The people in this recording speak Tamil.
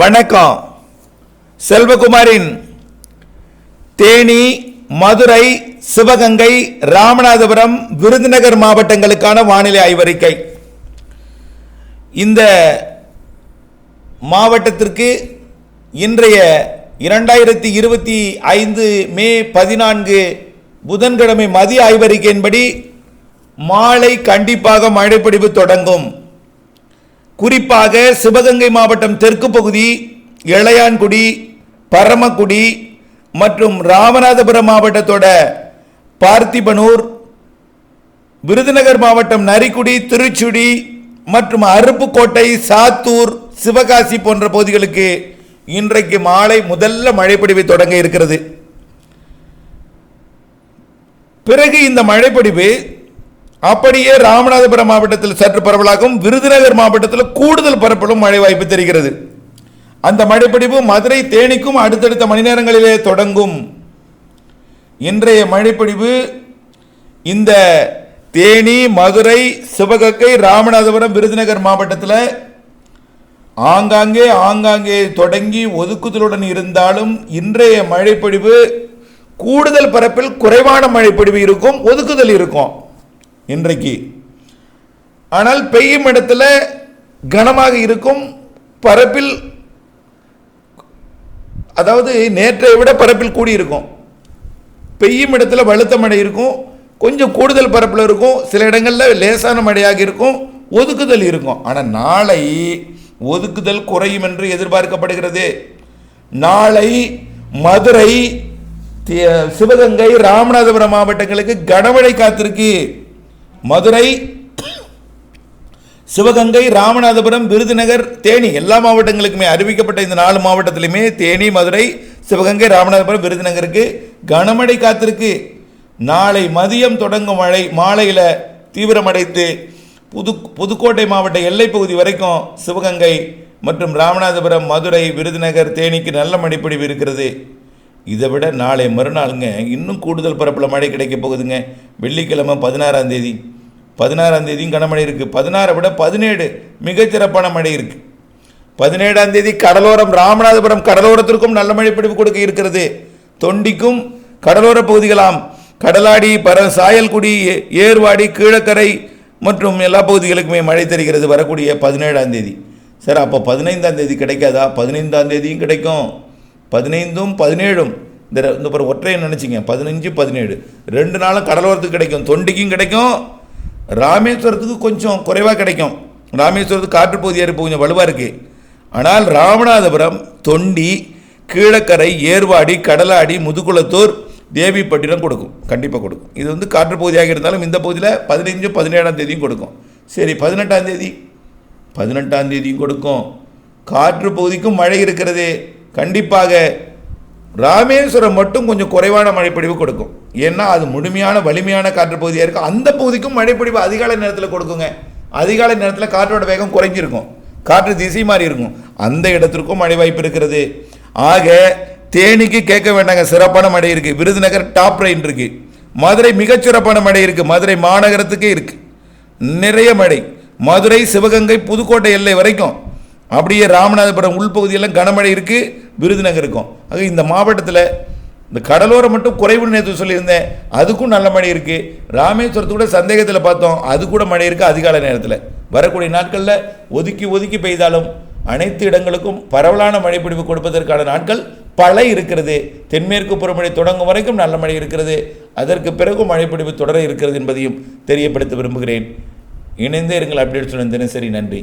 வணக்கம். செல்வகுமாரின் தேனி மதுரை சிவகங்கை ராமநாதபுரம் விருதுநகர் மாவட்டங்களுக்கான வானிலை ஆய்வறிக்கை. இந்த மாவட்டத்திற்கு இன்றைய இரண்டாயிரத்தி இருபத்தி ஐந்து மே பதினான்கு புதன்கிழமை மதிய ஆய்வறிக்கையின்படி மாலை கண்டிப்பாக மழைப்பிடிவு தொடங்கும். குறிப்பாக சிவகங்கை மாவட்டம் தெற்கு பகுதி இளையான்குடி பரமக்குடி மற்றும் ராமநாதபுரம் மாவட்டத்தோட பார்த்திபனூர் விருதுநகர் மாவட்டம் நரிக்குடி திருச்சுடி மற்றும் அருப்புக்கோட்டை சாத்தூர் சிவகாசி போன்ற பகுதிகளுக்கு இன்றைக்கு மாலை முதல்ல மழைப்பொடிவை தொடங்க இருக்கிறது. பிறகு இந்த மழைப்பொடிவு அப்படியே ராமநாதபுரம் மாவட்டத்தில் சற்று பரவலாகவும் விருதுநகர் மாவட்டத்தில் கூடுதல் பரப்பலும் மழை வாய்ப்பு தெரிகிறது. அந்த மழைப்பிடிப்பு மதுரை தேனிக்கும் அடுத்தடுத்த மணி நேரங்களிலே தொடங்கும். இன்றைய மழைப்பிடிவு இந்த தேனி மதுரை சிவகங்கை ராமநாதபுரம் விருதுநகர் மாவட்டத்தில் ஆங்காங்கே ஆங்காங்கே தொடங்கி ஒதுக்குதலுடன் இருந்தாலும் இன்றைய மழைப்பொழிவு கூடுதல் பரப்பில் குறைவான மழைப்பொழிவு இருக்கும் ஒதுக்குதல் இருக்கும். இன்றைக்கு. ஆனால் பெய்யும் இடத்துல கனமாக இருக்கும் பரப்பில் அதாவது நேற்றை விட பரப்பில் கூடி இருக்கும் பெய்யும் இடத்துல வலுத்த மழை இருக்கும் கொஞ்சம் கூடுதல் பரப்பில் இருக்கும் சில இடங்களில் லேசான மழையாக இருக்கும் ஒதுக்குதல் இருக்கும். ஆனால் நாளை ஒதுக்குதல் குறையும் என்று எதிர்பார்க்கப்படுகிறது. நாளை மதுரை சிவகங்கை ராமநாதபுரம் மாவட்டங்களுக்கு கனமழை காத்திருக்கு. மதுரை சிவகங்கை ராமநாதபுரம் விருதுநகர் தேனி எல்லா மாவட்டங்களுக்குமே அறிவிக்கப்பட்ட இந்த நாலு மாவட்டத்திலுமே தேனி மதுரை சிவகங்கை ராமநாதபுரம் விருதுநகருக்கு கனமழை காத்திருக்கு. நாளை மதியம் தொடங்கும் மழை மாலையில் தீவிரமடைத்து புது புதுக்கோட்டை மாவட்ட எல்லைப்பகுதி வரைக்கும் சிவகங்கை மற்றும் ராமநாதபுரம் மதுரை விருதுநகர் தேனிக்கு நல்ல மழைப்பொழிவு இருக்கிறது. இதை விட நாளை மறுநாளுங்க இன்னும் கூடுதல் பரப்பில் மழை கிடைக்க போகுதுங்க. வெள்ளிக்கிழமை பதினாறாம் தேதி. பதினாறாம் தேதியும் கனமழை இருக்குது பதினாறை விட பதினேழு மிகச்சிறப்பான மழை இருக்குது பதினேழாம் தேதி கடலோரம் ராமநாதபுரம் கடலோரத்திற்கும் நல்ல மழை பிடிப்பு கொடுக்க இருக்கிறது. தொண்டிக்கும் கடலோர பகுதிகளாம் கடலாடி பர சாயல்குடி ஏ- ஏர்வாடி கீழக்கரை மற்றும் எல்லா பகுதிகளுக்குமே மழை தருகிறது வரக்கூடிய பதினேழாம் தேதி. சார் அப்போ பதினைந்தாம் தேதி கிடைக்காதா? பதினைந்தாம் தேதியும் கிடைக்கும். பதினைந்தும் பதினேழும். இந்த இந்த ஒற்றையை நினச்சிங்க. பதினஞ்சு பதினேழு. ரெண்டு நாளும் கடலோரத்துக்கு கிடைக்கும். தொண்டிக்கும் கிடைக்கும். ராமேஸ்வரத்துக்கு கொஞ்சம் குறைவாக கிடைக்கும். ராமேஸ்வரத்துக்கு காற்று பகுதியாக கொஞ்சம் வலுவாக இருக்குது ஆனால் ராமநாதபுரம் தொண்டி கீழக்கரை ஏர்வாடி கடலாடி முதுகுளத்தூர் தேவிப்பட்டினம் கொடுக்கும். கண்டிப்பாக கொடுக்கும். இது வந்து காற்று பகுதியாக இருந்தாலும் இந்த பகுதியில் பதினைஞ்சு பதினேழாம் தேதியும் கொடுக்கும். சரி பதினெட்டாம் தேதி? பதினெட்டாம் தேதியும் கொடுக்கும். காற்று பகுதிக்கும் மழை இருக்கிறது. கண்டிப்பாக ராமேஸ்வரம் மட்டும் கொஞ்சம் குறைவான மழைப்பொழிவு கொடுக்கும். ஏன்னா அது முழுமையான வலிமையான காற்று பகுதியாக இருக்கும் அந்த பகுதிக்கும் மழைப்பொழிவு அதிகாலை நேரத்தில் கொடுக்குங்க. அதிகாலை நேரத்தில் காற்றோட வேகம் குறைஞ்சிருக்கும். காற்று திசை மாறி இருக்கும். அந்த இடத்திற்கும் மழை வாய்ப்பு இருக்கிறது. ஆக தேனிக்கு கேட்க வேண்டாங்க. சிறப்பான மழை இருக்குது விருதுநகர் டாப் ரெயின் இருக்குது மதுரை மிகச்சிறப்பான மழை இருக்குது மதுரை மாநகரத்துக்கே இருக்குது நிறைய மழை. மதுரை சிவகங்கை புதுக்கோட்டை எல்லை வரைக்கும். அப்படியே ராமநாதபுரம் உள்பகுதியெல்லாம் கனமழை இருக்குது விருதுநகர் இருக்கும் ஆக இந்த மாவட்டத்தில் இந்த கடலோரம் மட்டும் குறைவுன்னு நேற்று சொல்லியிருந்தேன். அதுக்கும் நல்ல மழை இருக்குது ராமேஸ்வரத்து கூட சந்தேகத்தில் பார்த்தோம். அது கூட மழை இருக்குது அதிகாலை நேரத்தில். வரக்கூடிய நாட்களில் ஒதுக்கி ஒதுக்கி பெய்தாலும் அனைத்து இடங்களுக்கும் பரவலான மழைப்பிடிவு கொடுப்பதற்கான நாட்கள் பல இருக்கிறது. தென்மேற்கு புறமழை தொடங்கும் வரைக்கும் நல்ல மழை இருக்கிறது. அதற்கு பிறகும் மழைப்பிடிவு தொடர இருக்கிறது என்பதையும் தெரியப்படுத்த விரும்புகிறேன். இணைந்தே இருங்கள் அப்டேட் சொன்ன தினசரி நன்றி.